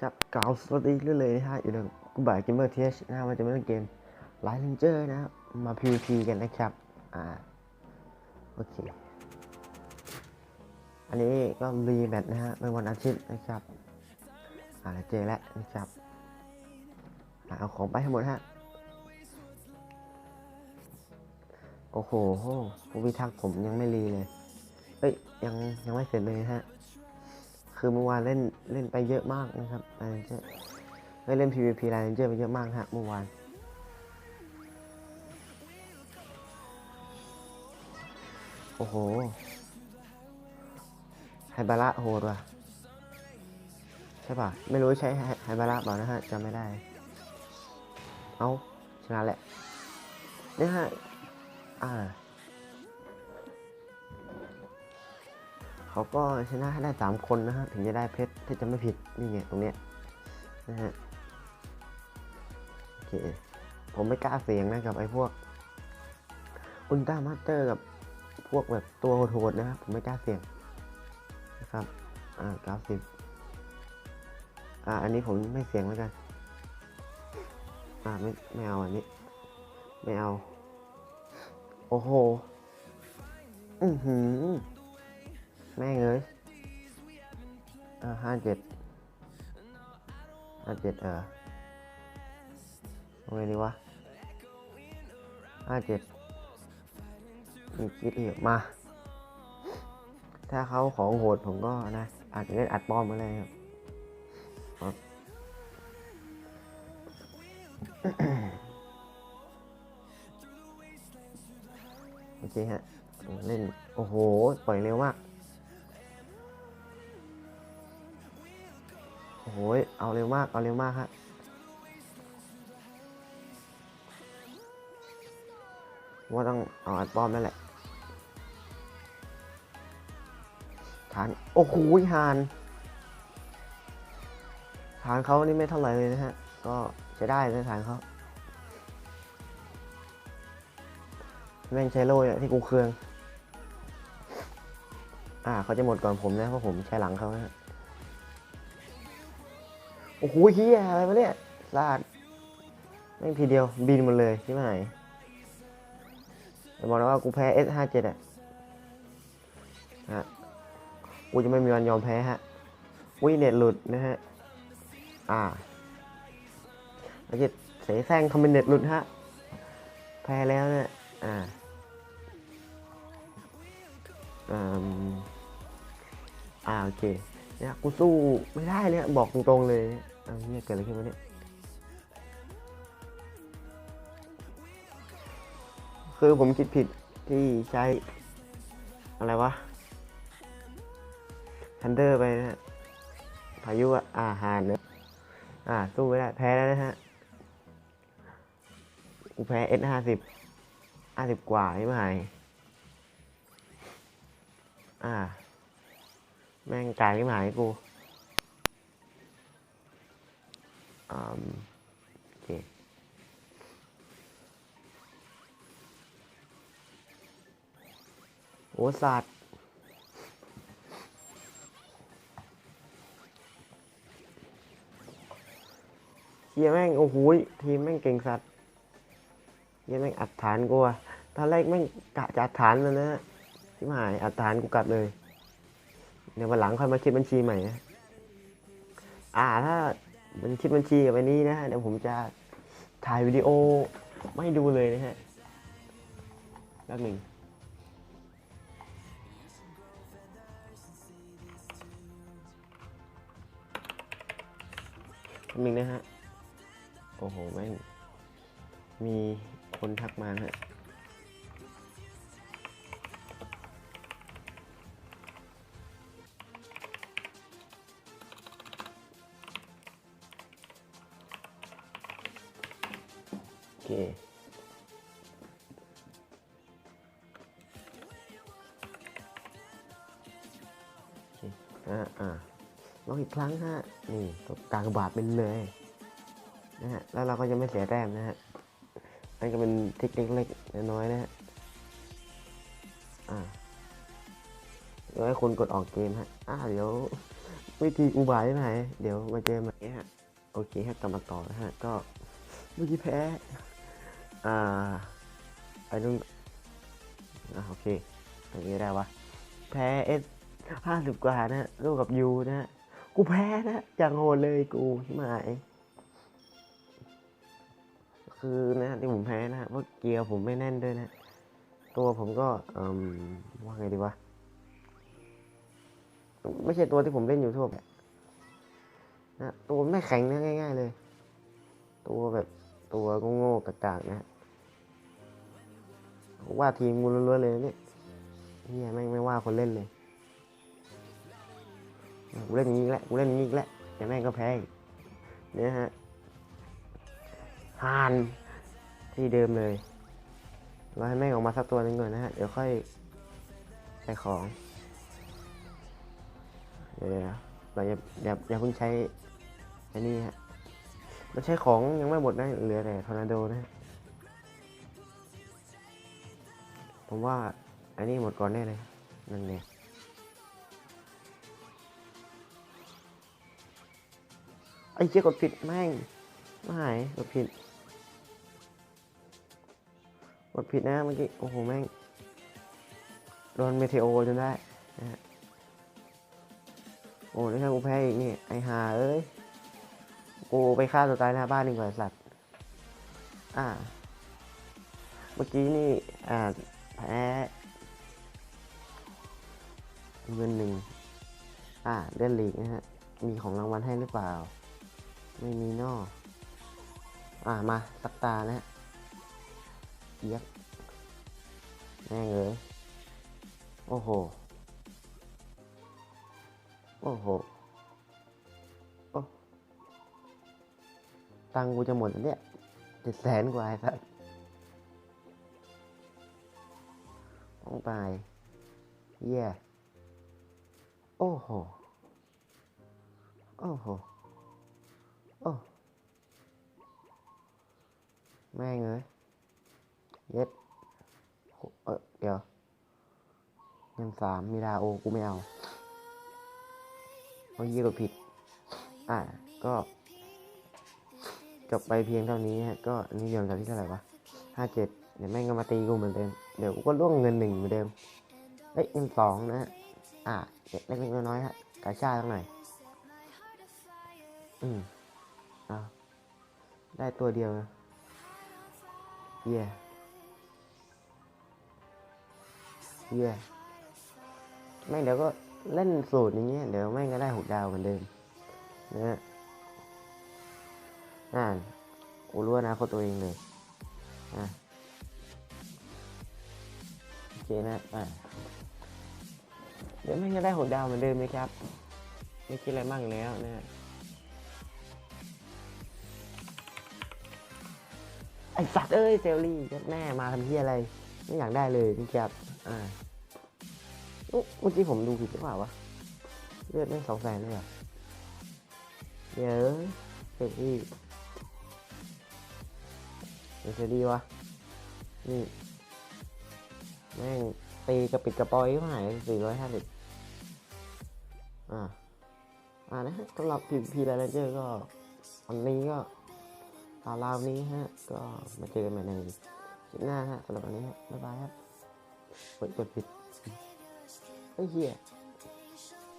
ครับกล่าวสวัสดีเรื่อยเลยนะฮะอยู่ในกูบ่ายเกมเมอร์เทสนะฮะมันจะเล่นเกมไลท์เลนเจอร์นะมา PVP กันนะครับ อ่า โอเค อันนี้ก็รีแมตช์นะฮะเป็นวันอาทิตย์นะครับ อ่าเจอแล้วนะครับเอาของไปให้หมดฮะ โอ้โหผู้พิทักษ์ผมยังไม่รีเลย เอ้ย ยังยังไม่เสร็จเลยฮะ คือเมื่อวานเล่นเล่นไปเยอะมากนะครับไลน์เจอร์เล่น PVP ไลน์เจอร์ไปเยอะมากฮะเมื่อวานโอ้โหไฮบาระโหดว่ะใช่ป่ะ ไม่รู้ใช้ไฮไฮบาระเปล่านะฮะจำไม่ได้ เอาชนะแหละเนี่ยฮะอ่า เขาก็ชนะให้ได้สามคนนะฮะถึงจะได้เพชรถ้าจะไม่ผิดนี่ไงตรงเนี้ยนะฮะโอเคผมไม่กล้าเสียงนะกับไอ้พวกอุลตร้ามาสเตอร์กับพวกแบบตัวโหดๆนะครับผมไม่กล้าเสี่ยงนะครับอ่าเก้าสิบอ่าอันนี้ผมไม่เสี่ยงแล้วกันอ่าไม่ไม่เอาอันนี้ ไม่เอา โอ้โห อือหือ แม่งเลยเออห้าเจ็ดห้าเจ็ดเออเอาไงดีวะห้าเจ็ดมีคิดอีกมา ถ้าเขาของโหดผมก็นะอาจจะเล่นอัดป้อมมาเลยครับครับโอเคฮะ เล่น โอ้โห ปล่อยเร็วมาก โหเอาเร็วมาก เอาเร็วมากฮะว่าต้องเอาอัดป้อมนั่นแหละฐาน โอ้โหหานฐานเขานี่ไม่เท่าไหร่เลยนะฮะ ก็ใช้ได้นะฐานเขาแม่งใช้โล่เนี่ยที่กูเครือง อ่าเขาจะหมดก่อนผมนะเพราะผมใช้หลังเขานะฮะ อ้โหเฮียอะไรวะเนี่ยลาดแม่ทีเดียวบินหมดเลยใช่ไหมจะบอกนะว่ากูแพ้ S57 อะฮะกูจะไม่มีวันยอมแพ้ฮะวิเน็ตหลุดนะฮะ อ่าแล้วจะเสแสร้งทำเป็นเน็ตหลุดฮะ แพ้แล้วเนี่ย อ่าอืมอ่าโอเค เนี่ยกูสู้ไม่ได้เลยบอกตรงๆเลยเอาเนี่ยเกิดอะไรขึ้นวะเนี่ยคือผมคิดผิดที่ใช้อะไรวะทันเดอร์ไปนะฮะพายุอะอาหารเนอะอ่าสู้ไม่ได้แพ้แล้วนะฮะกูแพ้เอสห้าสิบห้าสิบกว่าไม่ไหมอ่า แม่งกลายไม่หมายกูอืมโอเคโอ้สัตว์เฮียแม่ง โอ้โหทีมแม่งเก่งสัตว์เฮียแม่งอัดฐานกูอะตอนแรกแม่งกะจะอัดฐานแล้วนะที่หายอัดฐานกูกลับเลย เดี๋ยววันหลังค่อยมาคิดบัญชีใหม่นะอ่าถ้ามันคิดบัญชีกับอันนี้นะฮะเดี๋ยวผมจะถ่ายวิดีโอไม่ดูเลยนะฮะแป๊บหนึ่งแป๊บหนึ่งนะฮะ โอ้โหแม่งมีคนทักมาฮะ คอ่าอ่าลองอีกครั้งฮะ นี่ตบกากบาทเป็นเลยนะฮะ แล้วเราก็จะไม่เสียแต้มนะฮะ นั่นก็เป็นทริคเล็กๆน้อยๆนะฮะ อ่าเดี๋ยวให้คุณกดออกเกมฮะ อ่าเดี๋ยววิธีอุบายไหน เดี๋ยวมาเจอใหม่ฮะ โอเคฮะกลับมาต่อนะฮะ ก็เมื่อกี้แพ้ อ่าไอ้นุ่นอ่าโอเคตรงนี้ได้วะแพ้เอสห้าสิบกว่านะฮะสู้กับยูนะฮะกูแพ้นะจังโหดเลยกูหมายคือนะที่ผมแพ้นะเพราะเกียร์ผมไม่แน่นด้วยนะ ตัวผมก็เอ่มว่าไงดีวะไม่ใช่ตัวที่ผมเล่นอยู่ทั่วไปนะตัวไม่แข็งนะง่าย ๆ เลย ตัวแบบตัวโง่ๆกากๆนะ ว่าทีมงูล้วนๆเลยนะเนี่ยเฮียแม่งไม่ว่าคนเล่นเลยกูเล่นอย่างนี้อีกแล้วกูเล่นอย่างนี้อีกแล้วแต่แม่งก็แพ้เนี่ยฮะฮานที่เดิมเลยเราให้แม่งออกมาสักตัวหนึงก่อนนะฮะเดี๋ยวค่อยใช้ของเดี๋ยวเราอย่าอย่าอย่าเพิ่งใช้อันนี้ฮะเราใช้ของยังไม่หมดนะเหลือแต่ทอร์นาโดนะฮะ ผมว่าอันนี้หมดก่อนแน่เลย นั่นเนี่ยไอ้เชี่ยกดผิดแม่งไม่หายกดผิดกดผิดนะเมื่อกี้ โอ้โห แม่ง โดนเมเทโอจนได้นะฮะโอ้แล้วถ้ากูแพ้อีกนี่ ไอหาเอ้ย กูไปฆ่าตัวตายหน้าบ้านดีกว่าไอ้สัตว์ อ่า เมื่อกี้นี่ อ่า พ้เงินหนึ่งอ่าเล่นลีกนะฮะ มีของรางวัลให้หรือเปล่า ไม่มีนออ่ามาสักตานะฮะเอียกแม่งเอ้ยโอ้โห โอ้โหโอ้ตังค์กูจะหมดแล้วเนี่ยเจ็ดแสนกว่าไอ้สัส งตายเย่โอ้โห โอ้โห โอ้ แม่งเอ้ยเย็ดเออเดี๋ยวเงินสามมีดาโอ กูไม่เอาเพราะยี่กดผิด อะ ก็ จบไปเพียงเท่านี้ฮะ ก็อันนี่ยอนกับที่เท่าไหร่วะห้าเจ็ดเดี๋ยวแม่งก็มาตีกูเหมือนเดิม เดี๋ยวกูก็ล่วงเงินหนึ่งเหมือนเดิมเอ้ยเงินสองนะฮะอะเล็กๆน้อยๆฮะกาชาตั้งหน่อย อืมเอาได้ตัวเดียวนะเย่เย่แม่เดี๋ยวก็เล่นสูตรอย่างเงี้ยเดี๋ยวแม่ก็ได้หกดาวเหมือนเดิมนะฮะอ่านกูรู้นะคนตัวเองเลย อะ เคนะอะเดี๋ยวแม่งจะได้หกดาวเหมือนเดิมไหมครับ ไม่คิดอะไรมากแล้วนะไอสัตว์เอ้ยเซลลี่แม่มาทำเพี้ยอะไร ไม่อยากได้เลยนี่ครับอ่าอุ๊เมื่อกี้ผมดูผิดหรือเปล่าวะเลือดไม่สองแสนเลยเหรอเดี๋ยวเซลลี่เดี๋ยวเซลลี่วะนี่ แม่งตีกระปิดกระปอยก็หายสี่ร้อยห้าสิบอ่าอ่านะฮะสำหรับพีพีไลเจอร์ก็วันนี้ก็ราวนี้ฮะ ก็มาเจอกันใหม่ในคลิปหน้าฮะสำหรับวันนี้ฮะบ๊ายบายครับกดกดผิดไอ้เฮีย